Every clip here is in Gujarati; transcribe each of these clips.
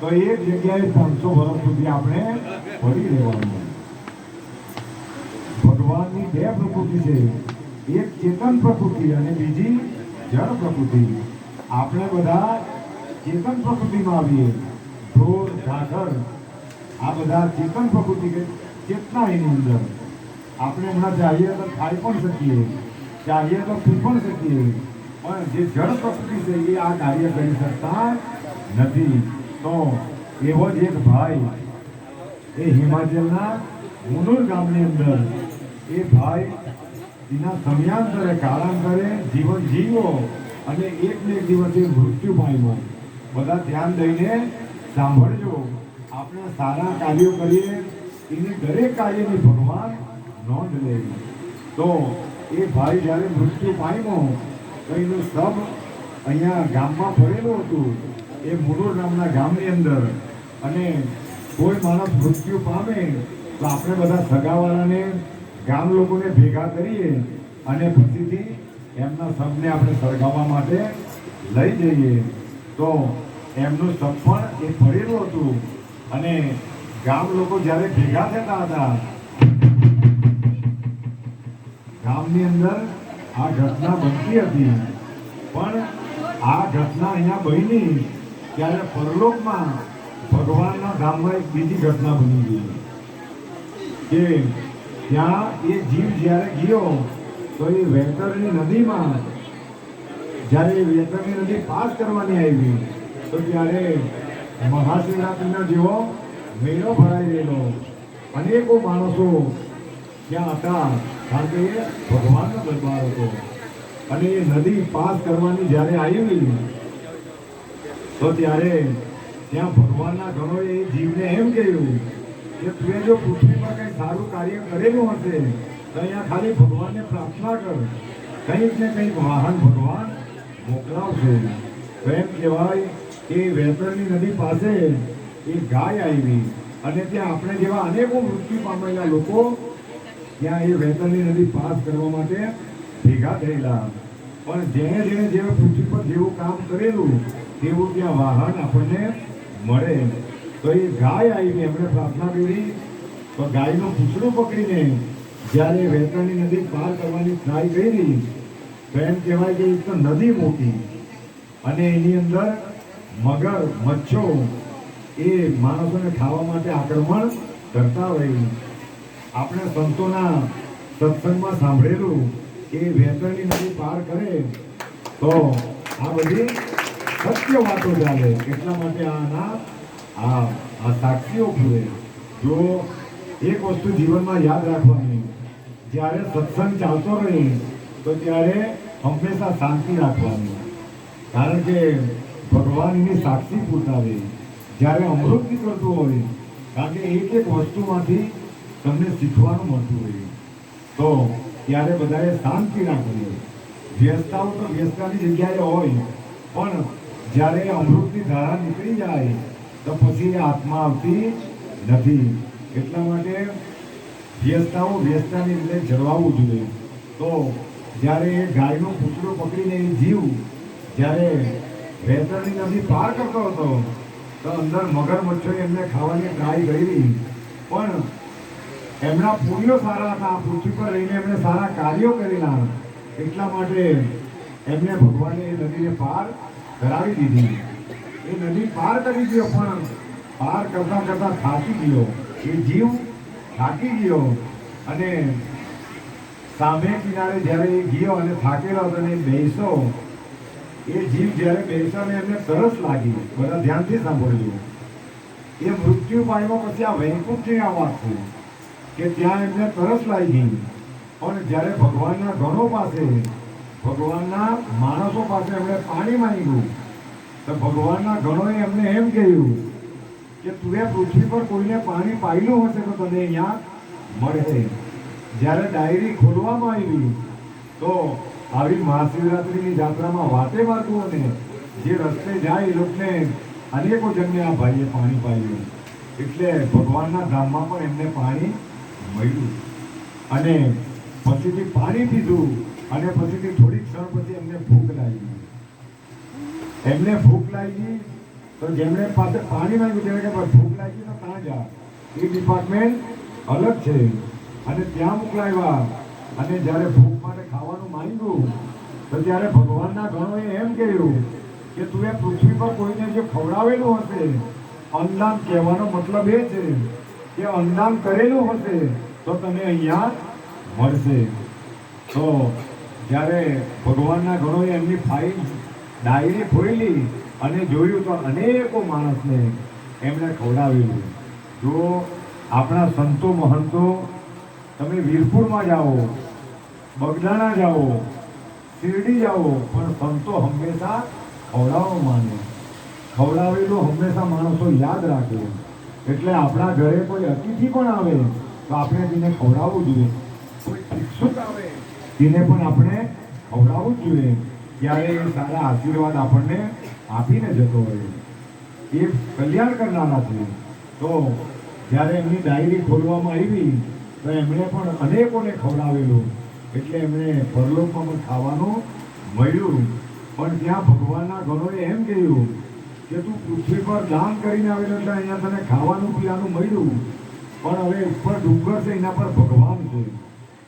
તો એક જગ્યાએ પાંચસો વર્ષ સુધી આપણે ફરી રહેવાનું. ભગવાનની બે પ્રકૃતિ છે. એક ચેતન પ્રકૃતિ અને બીજી જળ પ્રકૃતિ. આપણે બધા ચેતન પ્રકૃતિમાં આવીએ. ઢોર ઢાકર આ બધા ચેતન પ્રકૃતિ ચેતના એની અંદર. આપણે હમણાં ચાહીએ તો ખાઈ પણ શકીએ. ચાહીએ તો પી પણ શકીએ. પણ જે જળ પ્રકૃતિ છે એ આ કાર્ય કરી શકતા નથી. તો એવો જ એક ભાઈ, એ હિમાચલના મુનુર ગામની અંદર, એ ભાઈ એના સમયાંતરે કાળાંતરે જીવન જીવ્યો અને એક ને એક દિવસે મૃત્યુ પામ્યો. બધા ધ્યાન દઈને સાંભળજો. આપણે સારા કાર્યો કરીએ, એની દરેક કાર્યની ભગવાન નોંધ લે. તો એ ભાઈ જ્યારે મૃત્યુ પામ્યો, તો એનું સબ અહીંયા ગામમાં ભરેલું હતું. એ મુરુર નામના ગામની અંદર અને કોઈ માણસ મૃત્યુ પામે તો આપણે બધા સગાવાળાને, ગામ લોકોને ભેગા કરીએ અને પછીથી એમના શબને આપણે સળગાવવા માટે લઈ જઈએ. તો એમનું શબ પણ એ પડેલું હતું અને ગામ લોકો જ્યારે ભેગા થતા હતા, ગામની અંદર આ ઘટના બનતી હતી. પણ આ ઘટના અહીંયા બની ત્યારે પરલોકમાં ભગવાનના ધામમાં એક બીજી ઘટના બની ગઈ. કે ત્યાં એ જીવ જ્યારે ગયો, તો એ વેતરની નદીમાં, જ્યારે એ વેતરની નદી પાસ કરવાની આવી, તો ત્યારે મહાશિવરાત્રિનો જેવો મેળો ભરાઈ ગયેલો અનેકો માણસો ત્યાં હતા, કારણ કે એ ભગવાનનો દરબાર હતો. અને એ નદી પાસ કરવાની જ્યારે આવી તો ત્યારે ત્યાં ભગવાનના ઘણોએ જીવને એમ કહ્યું કે તું જો પૃથ્વી પર કંઈ સારું કાર્ય કરેલું હશે, તો અહીંયા ખાલી ભગવાનને પ્રાર્થના કર. કંઈક ને કંઈક વાહન ભગવાન મોકલાવશે. તો એમ કહેવાય કે વેતરની નદી પાસે એ ગાય આવી અને ત્યાં આપણે જેવા અનેકો મૃત્યુ પામેલા લોકો ત્યાં એ વેતરની નદી પાસ કરવા માટે ભેગા થયેલા. પણ જેણે જેણે જેવા પૃથ્વી પર જેવું કામ કરેલું તેવું ત્યાં વાહન આપણને મળે. તો એ ગાય આવીને એમણે પ્રાર્થના કરી. તો ગાયનું પૂછડું પકડીને જ્યારે વેતરની નદી પાર કરવાની ટ્રાય કરી, તો એમ કહેવાય કે એક તો નદી મોટી અને એની અંદર મગર, મચ્છો એ માણસોને ખાવા માટે આક્રમણ કરતા હોય. આપણે સંતોના સત્સંગમાં સાંભળેલું કે વેતરની નદી પાર કરે, તો આ બધી સત્ય વાતો ચાલે. એટલા માટે આના આ આ સાક્ષીઓ પૂરે જો એક વસ્તુ જીવનમાં યાદ રાખવાની, જ્યારે સત્સંગ ચાલતો રહે, તો ત્યારે હંમેશા શાંતિ રાખવાની. કારણ કે ભગવાનની સાક્ષી પૂરતાવે જ્યારે અમૃત નીકળતું હોય, કારણ કે એક એક વસ્તુમાંથી તમને શીખવાનું મળતું હોય. તો ત્યારે બધાએ શાંતિ રાખવી. વ્યસ્તાઓ તો વ્યસ્તાની જગ્યાએ હોય, પણ જ્યારે અમૃતની ધારા નીકળી જાય, તો પછી આત્મા આવતી નથી. એટલા માટે વ્યસ્તાઓ વ્યસ્તાની રીતે જળવાવું જોઈએ. તો જ્યારે એ ગાયનું પૂતળું પકડીને એ જીવ જ્યારે વેતરની નદી પાર કરતો હતો, તો અંદર મગરમચ્છોએ એમને ખાવાની ટ્રાય કરી. પણ એમના પુણ્યો સારા હતા. પૃથ્વી પર રહીને એમણે સારા કાર્યો કરેલા. એટલા માટે એમને ભગવાને એ નદીને પાર કરાવી દીધી. એ નદી પાર કરી ગયો પણ પાર કરતા કરતા થાકી ગયો. એ જીવ થાકી ગયો અને સામે કિનારે જ્યારે એ ગયો અને થાકેલો હતો અને બેસો, એ જીવ જ્યારે બેસો ને એમને તરસ લાગી. બધા ધ્યાનથી સાંભળ્યું એ મૃત્યુ પામ્યો પછી આ વૈકુંઠની આ વાત કે ત્યાં એમને તરસ લાગી. પણ જ્યારે ભગવાનના ગણો પાસે ભગવાનના માણસો પાસે એમણે પાણી માંગ્યું. તો ભગવાનના ગણોએ એમને એમ કહ્યું કે તું એ પૃથ્વી પર કોઈને પાણી પાડ્યું હશે તો તને અહીંયા મળશે. જ્યારે ડાયરી ખોલવામાં આવી, તો આવી મહાશિવરાત્રિની જાત્રામાં વાતે વાતું અને જે રસ્તે જાય એ લોકોને અનેકો જણને આ ભાઈએ પાણી પાયું એટલે ભગવાનના ધામમાં પણ એમને પાણી મળ્યું. અને પછીથી પાણી પીધું. અને પછીથી થોડીક ક્ષણ પછી એમને ભૂખ લાગી. એમને ભૂખ લાગી, તો જેમણે પાસે પાણી માંગ્યું તેમણે કે ભૂખ લાગી તો ત્યાં જા? એ ડિપાર્ટમેન્ટ અલગ છે. અને ત્યાં મોકલાવ્યા. અને જ્યારે ભૂખ માટે ખાવાનું માંગ્યું, તો ત્યારે ભગવાનના ગણોએ એમ કહ્યું કે તું એ પૃથ્વી પર કોઈને જે ખવડાવેલું હશે, અન્નદાન કહેવાનો મતલબ એ છે કે અન્નદાન કરેલું હશે, તો તને અહીંયા મળશે. તો જ્યારે ભગવાનના ગણોએ એમની ફાઇલ ડાયરી ખોલી અને જોયું તો અનેકો માણસને એમણે ખવડાવેલું. જો આપણા સંતો મહંતો તમે વીરપુરમાં જાઓ, બગદાણા જાઓ, શિરડી જાઓ, પણ સંતો હંમેશા ખવડાવવા માને ખવડાવેલું હંમેશા માણસો યાદ રાખે. એટલે આપણા ઘરે કોઈ અતિથિ પણ આવે તો આપણે તેને ખવડાવવું જોઈએ. કોઈ ભિક્ષુક આવે તેને પણ આપણે ખવડાવવું જ જોઈએ. ત્યારે એ સારા આશીર્વાદ આપણને આપીને જતો હોય એ કલ્યાણ કરનારા છે. તો જ્યારે એમની ડાયરી ખોલવામાં આવી, તો એમણે પણ અનેકોને ખવડાવેલું. એટલે એમણે પરલોકમાં પણ ખાવાનું મળ્યું. પણ ત્યાં ભગવાનના ઘરોએ એમ કહ્યું કે, તું પૃથ્વી પર દાન કરીને આવેલો એટલે અહીંયા તને ખાવાનું પીવાનું મળ્યું. પણ હવે ઉપર ડુંગર છે, એના પર ભગવાન છે.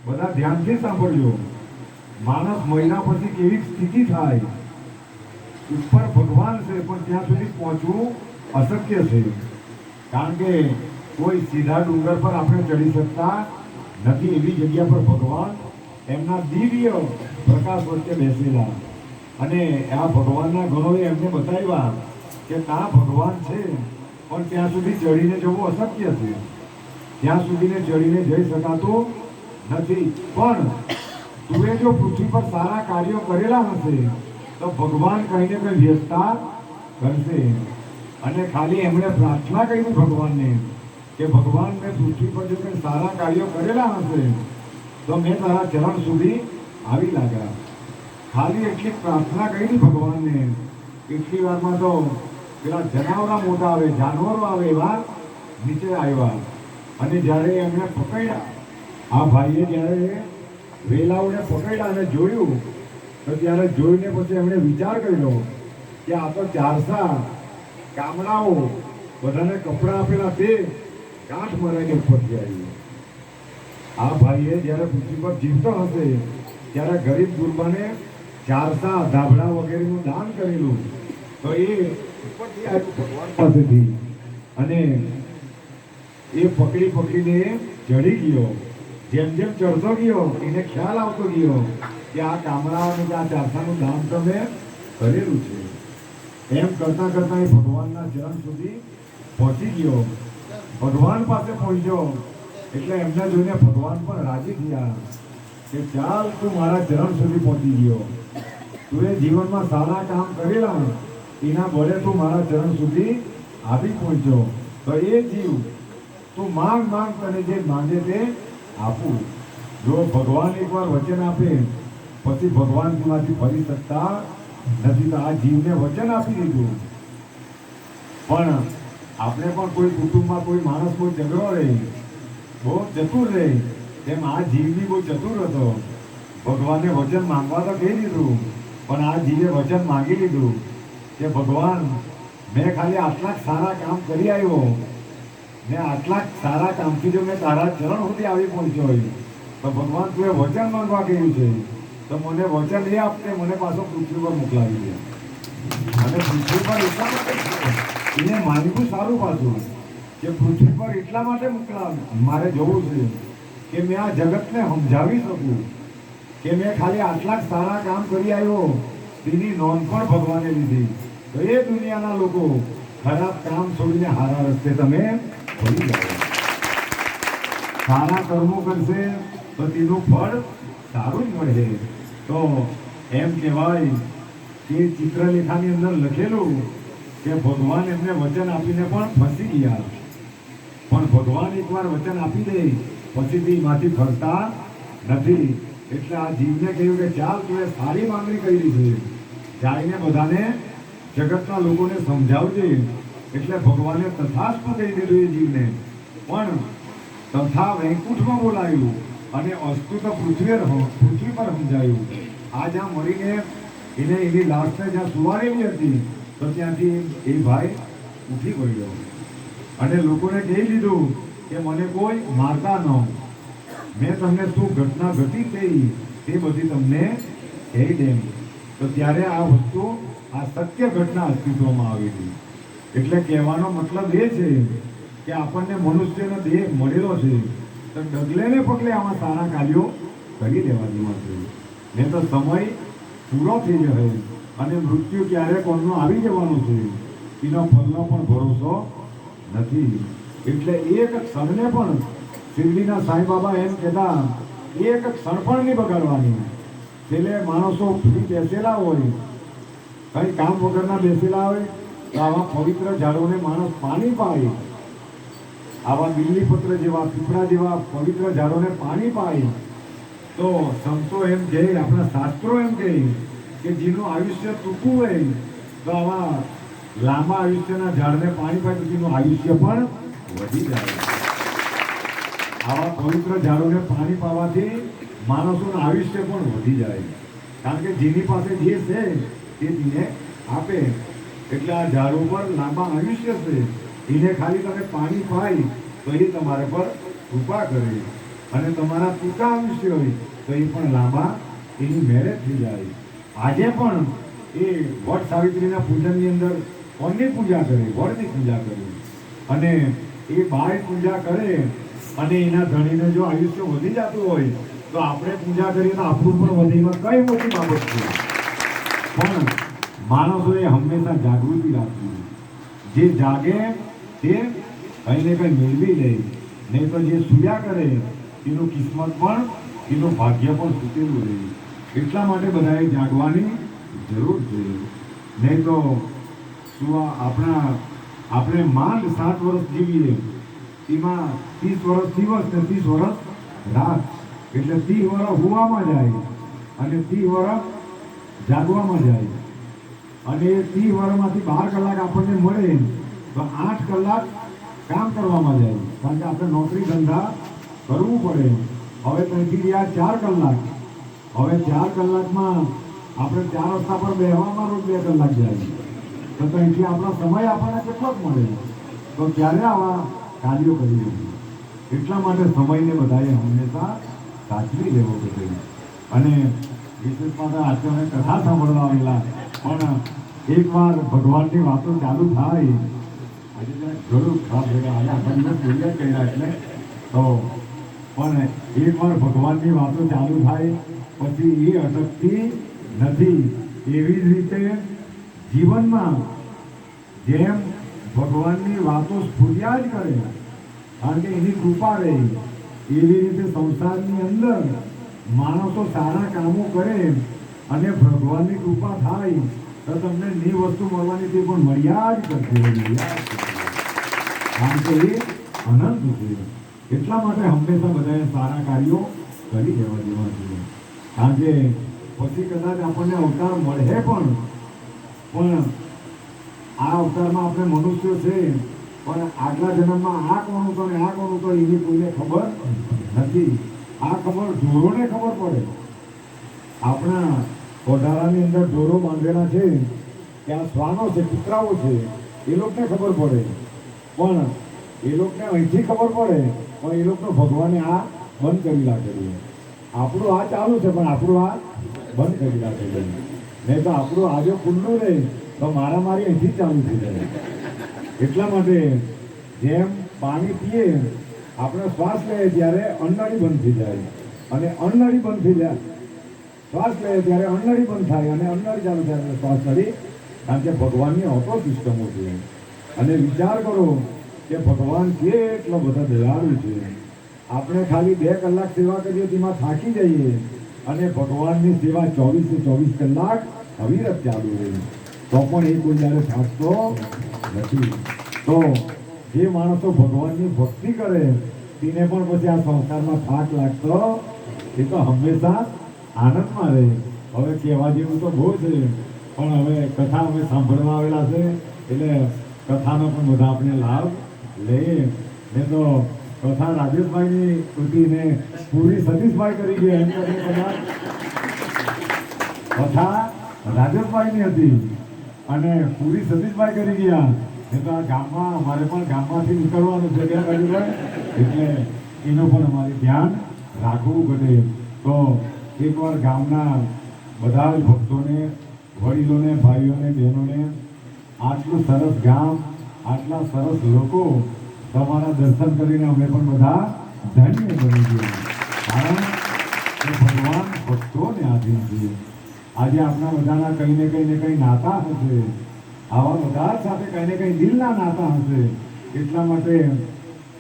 બધા ધ્યાનથી સાંભળજો. માણસ મહિના પછી કેવી સ્થિતિ થાય? ઉપર ભગવાન છે, પણ ત્યાં સુધી પહોંચવું અશક્ય છે. કારણ કે કોઈ સીધા ડુંગર પર આપણે ચડી શકતા નથી એવી જગ્યા પર ભગવાન એમના દિવ્ય પ્રકાશ વચ્ચે બેસેલા. અને આ ભગવાનના ગણોએ એમને બતાવ્યા કે ત્યાં ભગવાન છે, પણ ત્યાં સુધી ચડીને જવું અશક્ય છે. ત્યાં સુધીને ચડીને જઈ શકાતું નથી. પણ તું જો પૃથ્વી પર સારા કાર્યો કરેલા હશે, તો ભગવાન કહીને કંઈ વ્યસ્તા કરશે અને ખાલી એમણે પ્રાર્થના કરી ભગવાનને કે ભગવાન, મેં પૃથ્વી પર જો કંઈ સારા કાર્યો કરેલા હશે, તો મેં તારા ચરણ સુધી આવી લાગ્યા. ખાલી એટલી પ્રાર્થના કરી ભગવાનને. એટલી વારમાં તો પેલા જનાવરા મોટા આવે, જાનવરો આવે એવા નીચે આવ્યા. અને જ્યારે એમણે પકડ્યા આ ભાઈએ જ્યારે વેલાઓને પકડ્યા અને જોયું, તો ત્યારે જોઈને પછી એમણે વિચાર કર્યો કે આ તો ચારસા કામડાઓ બધાને કપડાં આપેલા તે કાંઠ મરાઈને ઉપરથી આવી આ ભાઈએ જ્યારે પૃથ્વી પર જીવતો હશે, ત્યારે ગરીબ ગુરબાને ચારસા ધાબળા વગેરેનું દાન કરેલું, તો એ ઉપરથી આવ્યું ભગવાન પાસેથી અને એ પકડી પકડીને ચડી ગયો. જેમ જેમ ચડતો ગયો, એને ખ્યાલ આવતો ગયો કે આ કામરાઓને કે આ ચારસાનું ધામ તમે કરેલું છે. એમ કરતા કરતા એ ભગવાનના ચરણ સુધી પહોંચી ગયો. ભગવાન પાસે પહોંચ્યો એટલે એમને જોઈને ભગવાન પણ રાજી થયા કે ચાલ તું મારા ચરણ સુધી પહોંચી ગયો. તું એ જીવનમાં સારા કામ કરેલા એના બળે તું મારા ચરણ સુધી આવી પહોંચ્યો. તો એ જીવ તું માંગ માંગ તને જે માંગે તે આપું. જો ભગવાન એકવાર વચન આપે, પછી ભગવાન તેમાંથી ફરી શકતા નથી તો આ જીવને વચન આપી દીધું. પણ આપણે પણ કોઈ કુટુંબમાં કોઈ માણસ કોઈ ઝઘડો રહે, બહુ ચતુર રહે, તેમ આ જીવ બી બહુ ચતુર હતો. ભગવાને વચન માંગવા તો કહી દીધું, પણ આ જીવે વચન માંગી લીધું કે ભગવાન, મેં ખાલી આટલા સારા કામ કરી આવ્યો. ને આટલા સારા કામથી જો મેં તારા ચરણ સુધી આવી પહોંચ્યો હોય. તો ભગવાન તું એ વચન માંગવા કહ્યું છે. તો મને વચન એ આપતે મને પાછો પૃથ્વી પર મોકલાવી દે. અને પૃથ્વી પર એટલા માટે એને માનવું સારું પાછું. કે પૃથ્વી પર એટલા માટે મોકલાવ. મારે જવું છે કે મેં આ જગતને સમજાવી શકું. કે મેં ખાલી આટલા સારા કામ કરી આવ્યો. તેની નોંધ પણ ભગવાને લીધી. તો એ દુનિયાના લોકો ખરાબ કામ છોડીને હારા રસ્તે તમે સારા કર્મો કરશે તો તેનું ફળ સારું જ મળે. તો એમ કહેવાય કે ચિત્રલેખાની અંદર લખેલું કે ભગવાન એમને વચન આપીને પણ ફસી ગયા. પણ ભગવાન એકવાર વચન આપી દે પછી તે માંથી ફરતા નથી. એટલે આ જીવને કહ્યું કે ચાલ, તું સારી માંગણી કરી છે. જાઈને બધાને જગતના લોકોને સમજાવજે. એટલે ભગવાને તથાસ્તુ કહી દીધું એ જીવને. પણ તથા વૈકુંઠમાં બોલાયું અને અસ્તુ તો પૃથ્વી પૃથ્વી પર સમજાયું. આ જ્યાં મળીને એને એની લાશને જ્યાં સુવારેલી હતી, તો ત્યાંથી એ ભાઈ ઉઠી પડ્યો અને લોકોને કહી દીધું કે મને કોઈ મારતા ન મેં તમને શું ઘટના ઘટી થઈ તે બધી તમને કહી દેમ. તો ત્યારે આ વસ્તુ, આ સત્ય ઘટના અસ્તિત્વમાં આવી હતી. એટલે કહેવાનો મતલબ એ છે કે આપણને મનુષ્યનો દેહ મળેલો છે, તો ડગલે ને પગલે આમાં સારા કાર્યો કરી દેવા જેવા છે નહીં તો સમય પૂરો થઈ જશે અને મૃત્યુ ક્યારે કોણનો આવી જવાનું છે, એનો ફલનો પણ ભરોસો નથી. એટલે એક ક્ષણને પણ શિરડીના સાંઈ બાબા એમ કહેતા, એક ક્ષણ પણ નહીં બગાડવાની. છેલ્લે માણસો ફ્રી બેસેલા હોય, કંઈ કામ વગરના બેસેલા હોય તો આવા પવિત્ર ઝાડોને માણસ પાણી પાય. આવા બિલ્લીપત્ર જેવા પીપળા જેવા પવિત્ર ઝાડોને પાણી પાય. તો સંતો એમ કહે, આપણા શાસ્ત્રો એમ કહે કે જેનું આયુષ્ય ટૂંકું હોય, તો આવા લાંબા આયુષ્યના ઝાડને પાણી પાય જેનું આયુષ્ય પણ વધી જાય. આવા પવિત્ર ઝાડોને પાણી પાવાથી માણસોનું આયુષ્ય પણ વધી જાય. કારણ કે જેની પાસે જે છે, તે તેને આપે. એટલે આ ઝાડો પર લાંબા આયુષ્ય છે. એને ખાલી તમે પાણી પાય, તો એ તમારે પર કૃપા કરે. અને તમારા ટૂંકા આયુષ્ય હોય, તો એ પણ લાંબા એની મેરેજ થઈ જાય. આજે પણ એ વટ સાવિત્રીના પૂજનની અંદર કોની પૂજા કરે વડની પૂજા કરે. અને એ બાય પૂજા કરે, અને એના ધણીને જો આયુષ્ય વધી જતું હોય, તો આપણે પૂજા કરીએ તો આપણું પણ વધે એમાં કઈ મોટી બાબત છે? પણ માણસોએ હંમેશા જાગૃતિ રાખવી જે જાગે તે કંઈ ને કંઈ મેળવી લે. નહીં તો જે સૂર્યા કરે એનું કિસ્મત પણ એનું ભાગ્ય પણ સૂચેલું રહે. એટલા માટે બધાએ જાગવાની જરૂર છે નહીં તો શું આપણા, આપણે માંડ સાત વર્ષ જીવીએ, એમાં ત્રીસ વર્ષ દિવસ ને ત્રીસ વર્ષ રાત. એટલે ત્રીસ વર્ષ હોવામાં જાય અને ત્રીસ વર્ષ જાગવામાં જાય. અને ત્રીસ વર્ષમાંથી બાર કલાક આપણને મળે તો આઠ કલાક કામ કરવામાં જાય કારણ કે આપણે નોકરી ધંધા કરવું પડે હવે ત્યાંથી રહ્યા ચાર કલાક. હવે ચાર કલાકમાં આપણે ચાર રસ્તા પર બેહવામાં રોજ બે કલાક જાય તો ત્યાંથી આપણો સમય આપણને કેટલોક મળે તો ક્યારે આવા કાર્યો કરી શકીએ એટલા માટે સમયને બધાએ હંમેશા સાચવી લેવો જોઈએ. અને વિશેષ માટે આજે અમે કથા સાંભળવા આવેલા. પણ એકવાર ભગવાનની વાતો ચાલુ થાય હજી ઘણું ખરાબ થઈ ગયા આપણને બોલ્યા કર્યા એટલે. તો, પણ એકવાર ભગવાનની વાતો ચાલુ થાય, પછી એ અટકતી નથી. એવી જ રીતે જીવનમાં જેમ ભગવાનની વાતો સ્ફૂર્યા જ કરે, કારણ કે એની કૃપા રહી. એવી રીતે સંસારની અંદર માણસો સારા કામો કરે અને ભગવાનની કૃપા થાય, તો તમને ની વસ્તુ મળવાની તે પણ મળ્યા જ કરશે. કારણ કે એ અનંત છે. એટલા માટે હંમેશા બધાએ સારા કાર્યો કરી દેવા જેવા જોઈએ. કારણ કે પછી કદાચ આપણને અવતાર મળે પણ પણ આ અવતારમાં આપણે મનુષ્યો છે, પણ આગલા જન્મમાં આ કોણ હતો ને આ કોણ હતો એની કોઈને ખબર નથી. આ ખબર ઢોરોને ખબર પડે. આપણા કોઢારાની અંદર ઢોરો બાંધેલા છે, ત્યાં શ્વાનો છે, કૂતરાઓ છે, એ લોકોને ખબર પડે. પણ એ લોકોને અહીંથી ખબર પડે, પણ એ લોકો ભગવાને આ બંધ કરી રાખેલું આપણું આ ચાલુ છે, પણ આપણું આ બંધ કરી રાખેલું નહીં તો આપણું આજે ખુલ્લું રહે, તો મારા મારી અહીંથી ચાલુ થઈ જાય. એટલા માટે જેમ પાણી પીએ આપણે શ્વાસ લઈએ ત્યારે અન્નાળી બંધ થઈ જાય. અને અન્નાળી બંધ થઈ જાય. શ્વાસ લઈએ ત્યારે અન્નાળી બંધ થાય અને અન્નાળી ચાલુ થાય શ્વાસ કરી કારણ કે ભગવાનની ઓટો સિસ્ટમો છે. અને વિચાર કરો કે ભગવાન કેટલો બધા દયાળુ છે. આપણે ખાલી બે કલાક સેવા કરીએ તેમાં થાકી જઈએ. અને ભગવાનની સેવા ચોવીસે ચોવીસ કલાક અવિરત ચાલુ રહી. તો પણ એ કોઈ જ્યારે થાકતો નથી. તો જે માણસો ભગવાનની ભક્તિ કરે, તેને પણ પછી આ સંસારમાં થાક લાગતો, એ તો હંમેશા આનંદમાં રહે. હવે કહેવા જેવું તો બહુ છે, પણ હવે કથા અમે સાંભળવા આવેલા છે, એટલે કથાનો પણ બધા આપણે લાભ લઈએ. ને તો કથા રાજેશભાઈની કૃતિને પૂરી સતીશભાઈ કરી ગયા એમ કરીને કદાચ કથા રાજેશભાઈની હતી. અને પૂરી સતીશભાઈ કરી ગયા. ને તો ગામમાં, અમારે પણ ગામમાંથી નીકળવાનું છે ત્યાં રાજુભાઈ એટલે એનું પણ અમારે ધ્યાન રાખવું પડે તો એકવાર ગામના બધા જ ભક્તોને, વડીલોને, ભાઈઓને, બહેનોને, આટલું સરસ ગામ, આટલા સરસ લોકો તમારા દર્શન કરીને અમે પણ બધા ધન્ય બની ગયા કારણ કે ભગવાન ભક્તોને આધીન છે આજે આપણા બધાના કંઈ ને કંઈ ને કંઈ નાતા હશે. આવા બધા સાથે કંઈ ને કંઈ દિલના નાતા હશે. એટલા માટે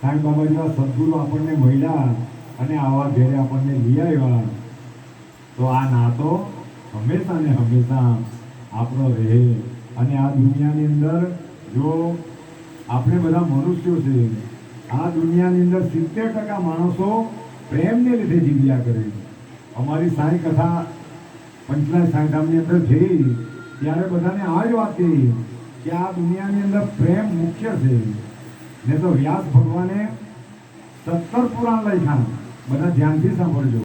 સાંઈ બાબા જેવા સદગુરુ આપણને મળ્યા અને આવા ઘેરે આપણને લઈ આવ્યા. તો આ નાતો હંમેશા ને હંમેશા આપણો રહે. અને આ દુનિયાની અંદર જો આપણે બધા મનુષ્યો છે, આ દુનિયાની અંદર સિત્તેર ટકા માણસો પ્રેમને લીધે જીવ્યા કરે. અમારી સાંઈ કથા પંચલાય સાંઈધામની અંદર થઈ. ત્યારે બધાને આ જ વાત કહી કે આ દુનિયાની અંદર પ્રેમ મુખ્ય છે. ને તો વ્યાસ ભગવાને સત્તર પુરાણ લખ્યા. બધા ધ્યાનથી સાંભળજો.